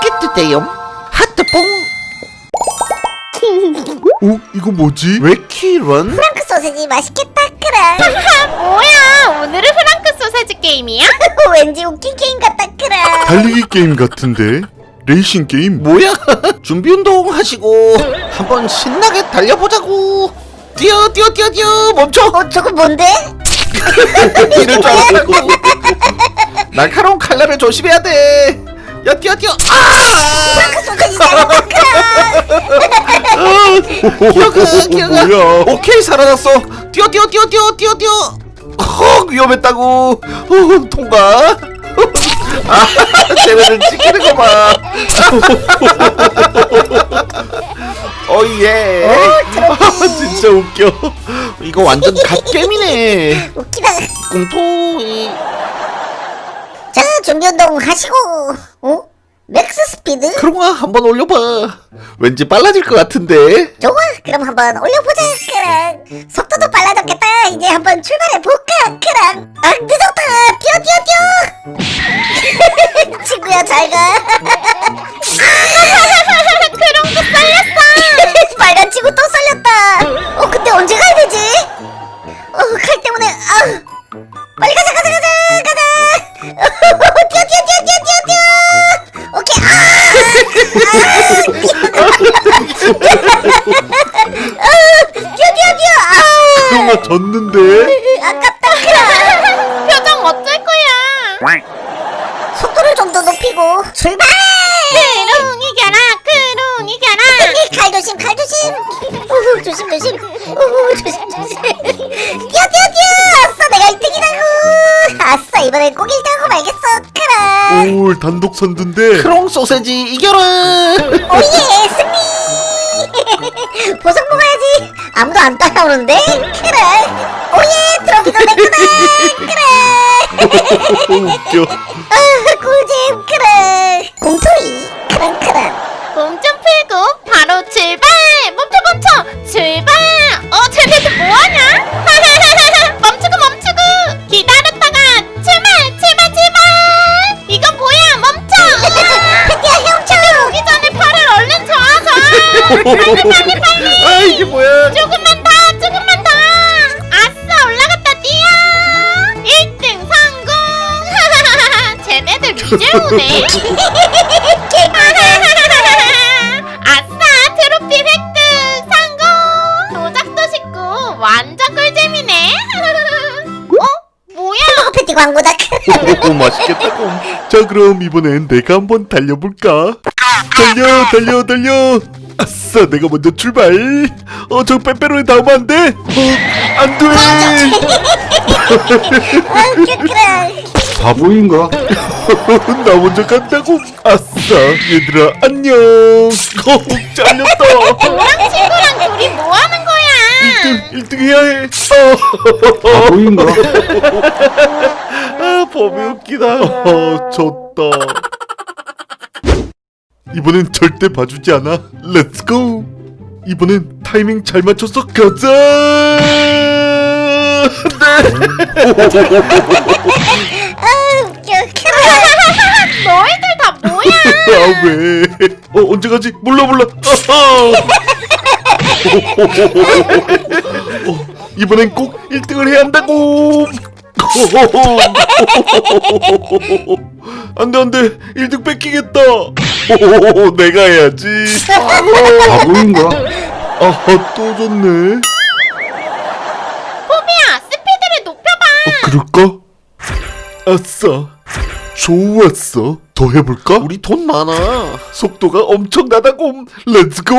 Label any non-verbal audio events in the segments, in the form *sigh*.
구독해주세요 하트뽕 어? 이거 뭐지? 왜 키런? 프랑크 소세지 맛있겠다 크랑 뭐야 오늘은 프랑크 소세지 게임이야? *laughs* 왠지 웃긴 게임 같다 크랑 달리기 게임 같은데? 레이싱 게임? 뭐야 *laughs* 준비 운동 하시고 한번 신나게 달려보자고 뛰어 뛰어 뛰어 뛰어 멈춰 어 저거 뭔데? *laughs* 이럴 줄 알고 날카로운 칼날을 조심해야 돼 야 뛰어 뛰어 아! 잘했다 크랑 기어가 기어가 뭐야? 오케이 살아났어. 뛰어 뛰어 뛰어 뛰어 뛰어 뛰어. 헉 위험했다고. 어, 통과. 아 쟤네들 지키는 거봐 어예. 진짜 웃겨. 이거 완전 갓겜이네. 웃기다. 꿈토이 자 준비 운동 하시고. 어? 맥스 스피드? 그런가? 한번 올려봐. 왠지 빨라질 것 같은데? 좋아. 그럼 한번 올려보자. 크랑 속도도 빨라졌겠다. 이제 한번 출발해볼까? 크랑 뛰어 뛰어 뛰어 아 형아 졌는데? 아깝다. *laughs* 표정 어쩔 거야. 속도를 좀 더 높이고 출발! 크롱 이겨라 크롱 이겨라 칼 조심 칼 조심. 오, 조심 조심. 오, 조심 조심. 뛰어 뛰어 뛰어 아싸 내가 1등이라고. 아싸 이번엔 꼭 1등하고 말겠어. 크라. 올 단독 선두인데? 크롱 소세지 이겨라. 오예 승리 보석 먹어야지. 아무도 안 따라오는데? 크라 오예 트로피도 내 거다. 크라 웃겨. 아 꿀잼 크라 공토이. 크랑 크랑. 몸 좀 풀고 바로 출발! 멈춰 멈춰 이제 오네 아싸 트로피 획득 성공 도작도 쉽고 완전 꿀잼이네 어? 뭐야 패티 광고다 오 맛있겠다 자 그럼 이번엔 내가 한번 달려볼까? 달려 달려 달려 아싸 내가 먼저 출발 어저 빼빼로에 닿으면 안 돼? 어 안돼 아 크랑 바보인가? *laughs* 나 먼저 간다고 아싸 얘들아 안녕 어 잘렸다 너랑 친구랑 둘이 뭐 하는 거야 1등 해야 해 어. 바보인가? 아 범이 웃기다 어, 졌다. 이번엔 절대 봐주지 않아. 렛츠고. 이번엔 타이밍 잘 맞춰서 가자. *laughs* 네. *laughs* 너희들 다 뭐야 *laughs* 아 왜? 어 언제 가지? 몰라 몰라. 아하. *laughs* 어, 이번엔 꼭 1등을 해야 한다고. *laughs* 안돼 안돼 1등 뺏기겠다. 오, 내가 해야지. 바보인가? 아하 또 졌네. 포비야 스피드를 높여봐 그럴까? 아싸 좋았어. 더 해볼까? 우리 돈 많아. 속도가 엄청나다고. 렛츠고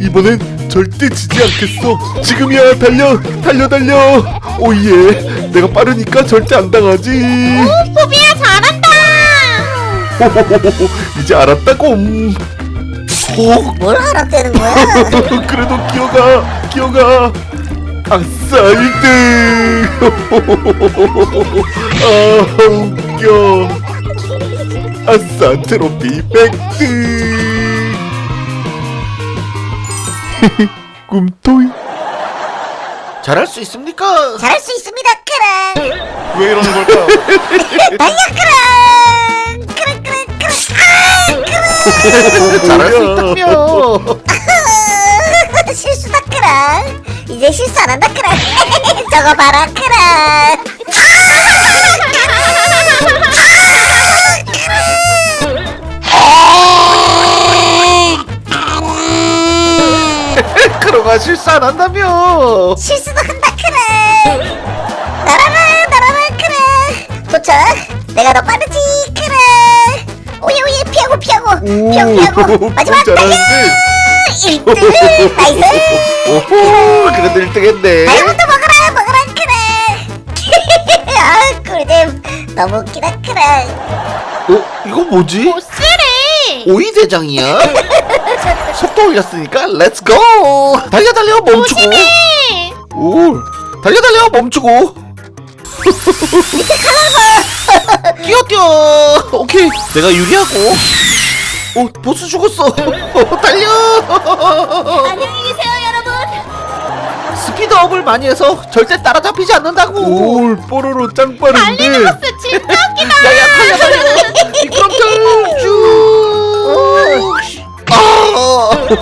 이번엔 절대 지지 않겠어. 지금이야. 달려. 달려 달려. 오예. 내가 빠르니까 절대 안 당하지. 포비야 잘한다. *laughs* 이제 알았다고. 뭘 알았다는 거야? *laughs* 그래도 기어가 기어가. 아싸 1등. *laughs* 아 아싸 트로피 100등 꿈토이. 잘할 수 있습니까? 잘할 수 있습니다. 크랑 왜 이러는 걸까? 달려 크랑 크랑 크랑 크랑 아 잘할 수 있다며. *laughs* 실수다 크랑 이제 실수 안 한다 크랑 *laughs* 저거 봐라 크랑 크로가 실수 안 한다며. 실수도 한다 크랑 날아라 날아라 크랑 도착 내가 더 빠르지 크랑 오예 오예 피하고 피하고. 피하고 피하고. *laughs* 마지막 달려! 잘하는데. 1등 *laughs* 나이스! 오호 그래도 1등 했네. 달고도 먹어라 먹어라 크랑 *laughs* 아 꿀잼. 너무 웃기다 크랑 어? 이거 뭐지? 보스래. 오이 대장이야? 속도 올렸으니까 렛츠 고 달려 달려 멈추고. 조심해. 오 달려 달려 멈추고. 뛰어 뛰어 오케이 내가 유리하고. 오 보스 죽었어. 어, 달려. 안녕히 계세요, 여러분. 스피드업을 많이 해서 절대 따라잡히지 않는다고. 오 뽀로로 짱 빠른데. 버스 진짜 웃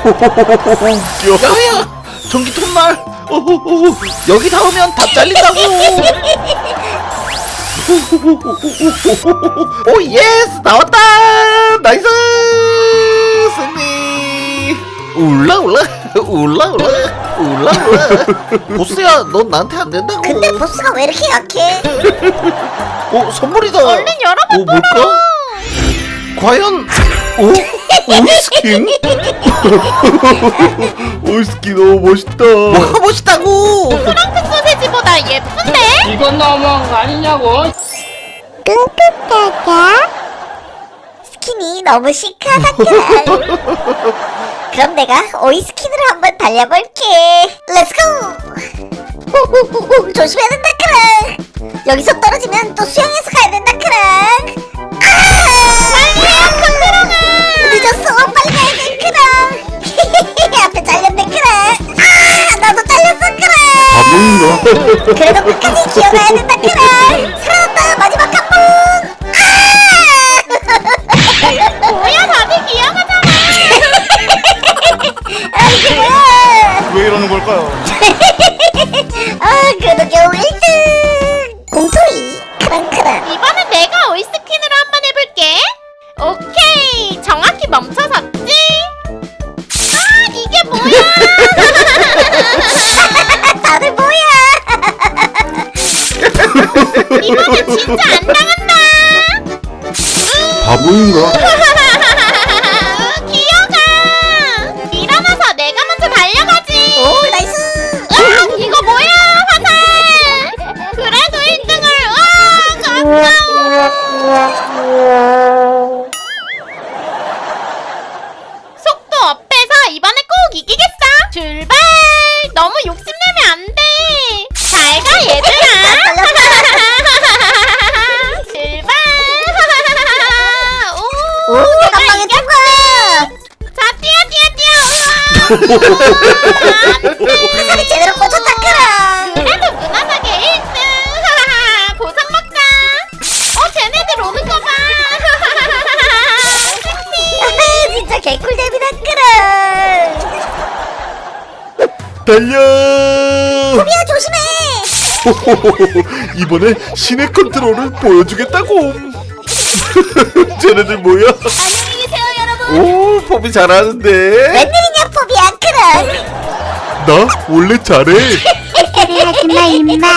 아, 웃겨 야야. 전기 톱날. 어, 어, 어, 여기 닿으면 다 잘린다고. 오 예스 나왔다. 나이스. 승리. 울라 울라. 울라 울라. 울라 울라. 보스야 넌 나한테 안 된다고. 근데 보스가 왜 이렇게 약해? 오 선물이다. 얼른 열어봐, 오 뭘까? 과연 오 오이스킨? 오이스키 *laughs* 너무 멋있다. 뭐가 멋있다고? 프랑크 소세지보다 예쁜데? 이건 너무한 거 아니냐고. 끙끙까까 스킨이 너무 시크하다. 크랑 *laughs* 그럼 내가 오이 스킨으로 한번 달려볼게. 렛츠고 조심해야 된다 크랑 여기서 떨어지면 또 수영해서 가야 된다 크랑 아 늦었어 빨리 가야 돼 크랑 *laughs* 앞에 잘렸네 크랑 아 나도 잘렸어 크랑 바보인가? 그래도 끝까지 기어가야 된다 크랑 정확히 멈춰 섰지? 아, 이게 뭐야? *laughs* 다들 뭐야 *laughs* 이번엔 진짜 안 당한다. 바보인가? 화살이 제대로 꽂혔다 크랑 그래도 무난하게 1등. 보상 먹자. 어, 쟤네들 오는 거 봐. 아, *laughs* 진짜 개꿀잼이다 크랑 달려! 야 조심해. *laughs* 이번에 신의 컨트롤을 보여주겠다고. *laughs* 쟤네들 뭐야? 안녕히 계세요 여러분. 오 폼이 잘하는데? 웬일이냐? 크랑 나? 원래 잘해. 하지마 임마.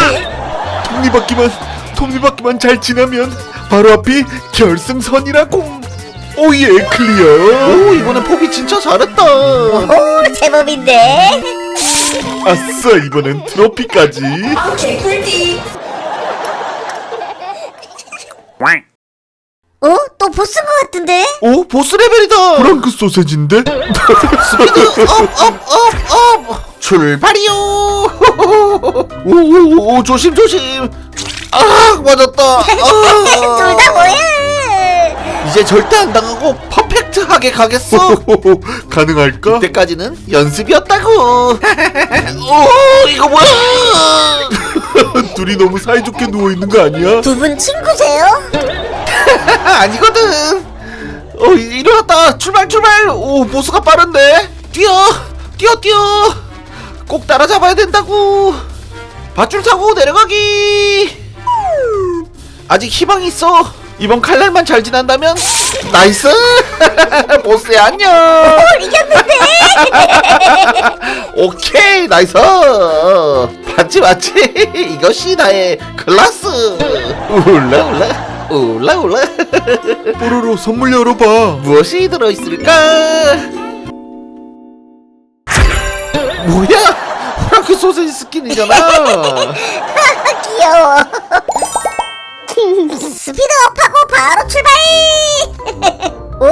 톱니바퀴만 톱니바퀴만 잘 지나면 바로 앞이 결승선이라고. 오예 클리어. 오 이번엔 폼이 진짜 잘했다. 오 제법인데. 아싸 이번엔 트로피까지 어? 또 보스인 것 같은데? 오 보스 레벨이다! 프랑크 소세지인데? *laughs* 스피드 업업업업! 출발이요! *laughs* 오오오 조심 조심! 아 맞았다! *laughs* 둘 아, 다 뭐야 이제 절대 안 당하고 퍼펙트하게 가겠어! 가능할까? 이때까지는 연습이었다고! 오 이거 뭐야! 둘이 너무 사이좋게 누워 있는 거 아니야? 두 분 친구세요? *laughs* 아니거든. 어 이- 일어났다. 출발 출발. 오 보스가 빠른데. 뛰어. 뛰어 뛰어. 꼭 따라잡아야 된다고. 밧줄 타고 내려가기. 아직 희망이 있어. 이번 칼날만 잘 지난다면 나이스. *laughs* 보스야 안녕. 이겼는데? *laughs* 오케이 나이스. 맞지 맞지? 이것이 나의 클라스. 울라 울라 울라 울라. *laughs* 뽀로로 선물 열어봐. 무엇이 들어있을까? 뭐야? 프랑크 소세지 스킨이잖아. *laughs* 귀여워. 스피드 업하고 바로 출발! *laughs* 오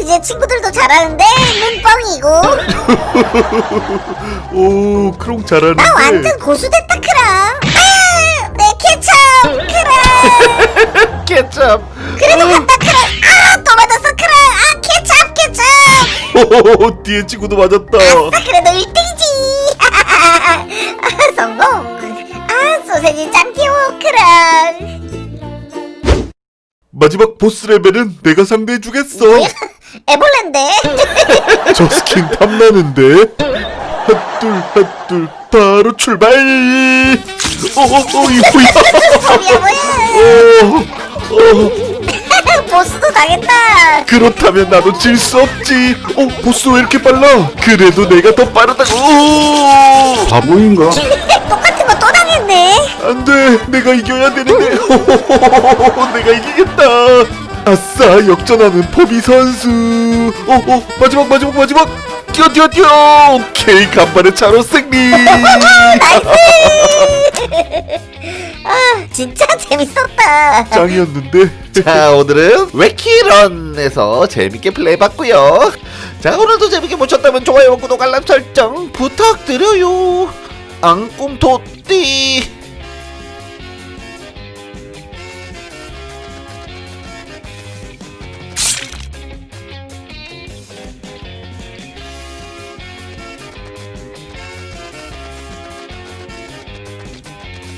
이제 친구들도 잘하는데 눈뻥이고. 오 크롱 잘하는데. 나 완전 고수 됐다 크 케첩 그래도 간다 크랑 아또 맞았어. 크랑 아 케첩 케첩 오 뒤에 친구도 맞았다. 아 그래도 1등이지. 아, *laughs* 성공. 아 소세지 짱 귀여워. 크랑 마지막 보스 레벨은 내가 상대해 주겠어. 애벌레인데 *laughs* 저 스킨 탐나는데? 핫둘 핫둘. 바로 출발! 어 어 어 이거야? *laughs* 뭐야 뭐야? 어, *laughs* 보스도 당했다. 그렇다면 나도 질 수 없지. 어 보스 왜 이렇게 빨라? 그래도 내가 더 빠르다고. 오! 바보인가? *laughs* 똑같은 거 또 당했네. 안 돼. 내가 이겨야 되는데. *laughs* 내가 이기겠다. 아싸 역전하는 포비 선수. 어 어 마지막 마지막 마지막. 뛰어 뛰어 뛰어. 오케이 간발의 차로 승리 아 진짜 재밌었다. 짱이었는데? *laughs* 자 오늘은 웨키런에서 재밌게 플레이해봤고요. 자 오늘도 재밌게 보셨다면 좋아요와 구독 알람 설정 부탁드려요. 앙꿈토띠